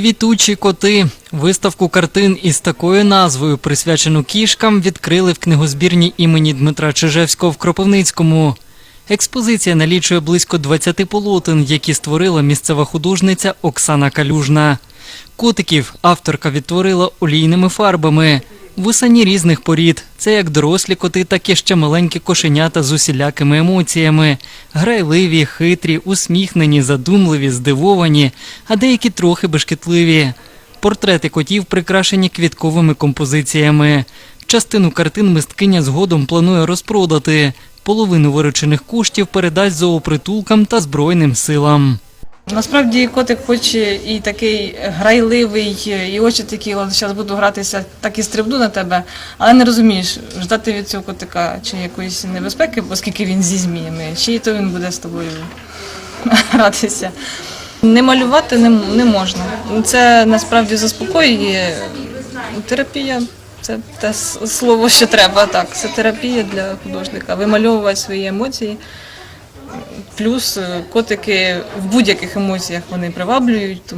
Квітучі коти. Виставку картин із такою назвою, присвячену кішкам, відкрили в книгозбірні імені Дмитра Чижевського в Кропивницькому. Експозиція налічує близько 20 полотен, які створила місцева художниця Оксана Калюжна. Котиків авторка відтворила олійними фарбами. Вусані різних порід. Це як дорослі коти, так і ще маленькі кошенята з усілякими емоціями. Грайливі, хитрі, усміхнені, задумливі, здивовані, а деякі трохи бешкетливі. Портрети котів прикрашені квітковими композиціями. Частину картин мисткиня згодом планує розпродати. Половину виручених коштів передасть зоопритулкам та Збройним силам. Насправді котик хоч і такий грайливий, і очі такі, от зараз буду гратися, так і стрибну на тебе, але не розумієш, ждати від цього котика чи якоїсь небезпеки, оскільки він зі зміями, чи то він буде з тобою гратися. Не малювати не, не можна. Це насправді заспокоює. Терапія це те слово, що треба. Так, це терапія для художника. Вимальовувати свої емоції. Плюс е, котики в будь-яких емоціях вони приваблюють,